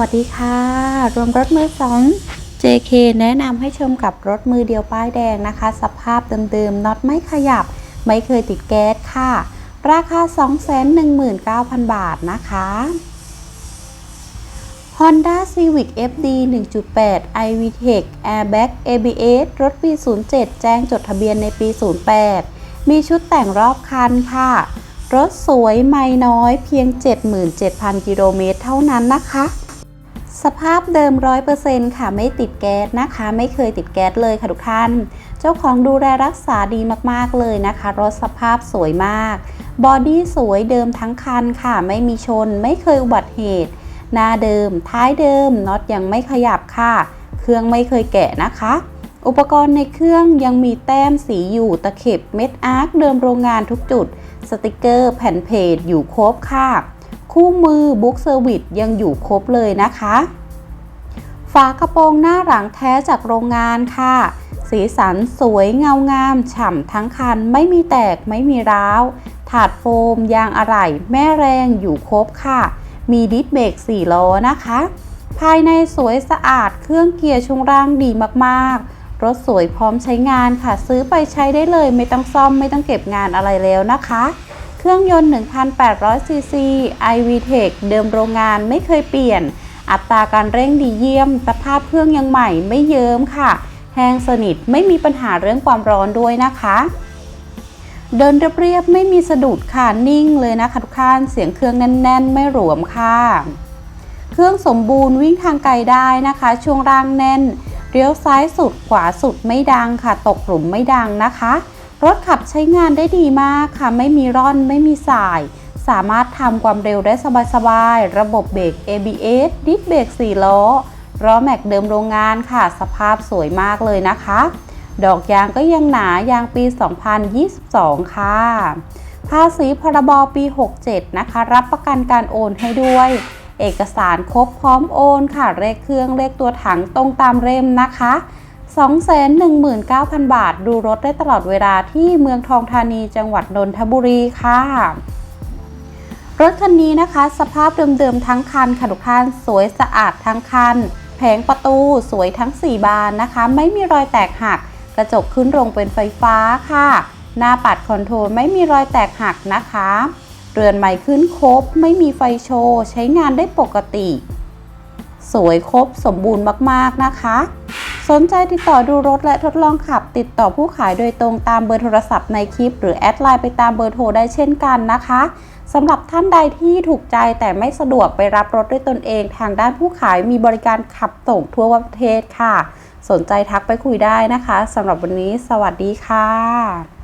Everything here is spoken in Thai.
วัสดีค่ะ รวมรถมือสอง JK แนะนำให้ชมกับรถมือเดียวป้ายแดงนะคะ สภาพเดิมๆน็อตไม่ขยับ ไม่เคยติดแก๊สค่ะ ราคา 219,000 บาทนะคะ Honda Civic FD 1.8 iVTEC Airbag ABS รถปี 07 แจ้งจดทะเบียนในปี 08 มีชุดแต่งรอบคันค่ะ รถสวยไม่น้อยเพียง 77,000 กิโลเมตรเท่านั้นนะคะ สภาพเดิม 100%ค่ะไม่ติดแก๊สนะคะ ไม่เคยติดแก๊สเลยค่ะทุกท่าน เจ้าของดูแลรักษาดีมากๆเลยนะคะ รถสภาพสวยมาก บอดี้สวยเดิมทั้งคันค่ะ ไม่มีชน ไม่เคยอุบัติเหตุ หน้าเดิม ท้ายเดิมน็อตยังไม่ขยับค่ะ เครื่องไม่เคยแกะนะคะ อุปกรณ์ในเครื่องยังมีแต้มสีอยู่ตะเข็บเม็ดอาร์คเดิมโรงงานทุกจุด สติกเกอร์ แผ่นเพจอยู่ครบค่ะ คู่มือบุ๊กเซอร์วิสยังอยู่ครบเลยนะคะ ฝากระโปรงหน้าหลังแท้จากโรงงานค่ะ สีสันสวยเงางามฉ่ำทั้งคันไม่มีแตกไม่มีร้าว ถาดโฟม ยางอะไหล่แม่แรงอยู่ครบค่ะ มีดิสเบรก4ล้อนะคะ ภายในสวยสะอาดเครื่องเกียร์ช่วงล่างดีมากๆ รถสวยพร้อมใช้งานค่ะ ซื้อไปใช้ได้เลยไม่ต้องซ่อมไม่ต้องเก็บงานอะไรแล้วนะคะ เครื่องยนต์ 1,800 ซีซี iVTEC เดิมโรงงานไม่เคยเปลี่ยน อัตราการเร่งดีเยี่ยม สภาพเครื่องยังใหม่ไม่เยิ้มค่ะ แห้งสนิทไม่มีปัญหาเรื่องความร้อนด้วยนะคะ เดินเรียบๆไม่มีสะดุดค่ะ นิ่งเลยนะคะทุกท่าน เสียงเครื่องแน่น ๆ ไม่หลวมค่ะ เครื่องสมบูรณ์วิ่งทางไกลได้นะคะ ช่วงล่างแน่น เลี้ยวซ้ายสุดขวาสุดไม่ดังค่ะ ตกหลุมไม่ดังนะคะ รถขับใช้งานได้ดีมากค่ะ ไม่มีร่อนไม่มีสาย สามารถทำความเร็วได้สบายๆ ระบบเบรก ABS ดิสเบรก4ล้อล้อแม็กเดิมโรงงานค่ะ สภาพสวยมากเลยนะคะ ดอกยางก็ยังหนายางปี 2022 ค่ะ ภาษีพรบปี 67 นะคะ รับประกันการโอนให้ด้วย เอกสารครบพร้อมโอนค่ะเลขเครื่องเลขตัวถังตรงตามเล่มนะคะ 219,000 บาท ดูรถได้ตลอดเวลาที่เมืองทองธานีจังหวัดนนทบุรีค่ะ รถคันนี้นะคะ สภาพเดิมๆทั้งคันค่ะทุกท่านสวยสะอาดทั้งคัน แผงประตูสวยทั้ง 4 บานนะคะ ไม่มีรอยแตกหัก กระจกขึ้นลงเป็นไฟฟ้าค่ะ หน้าปัดคอนโทรลไม่มีรอยแตกหักนะคะ เรือนใหม่ขึ้นครบ ไม่มีไฟโชว์ใช้งานได้ปกติ สวยครบสมบูรณ์มากๆนะคะ สนใจติดต่อดูรถและทดลองขับ ติดต่อผู้ขายโดยตรงตามเบอร์โทรศัพท์ในคลิป หรือแอดไลน์ไปตามเบอร์โทรได้เช่นกันนะคะสำหรับท่านใดที่ถูกใจแต่ไม่สะดวกไปรับรถด้วยตนเอง ทางด้านผู้ขายมีบริการขับส่งทั่วประเทศค่ะ สนใจทักไปคุยได้นะคะสำหรับวันนี้ สวัสดีค่ะ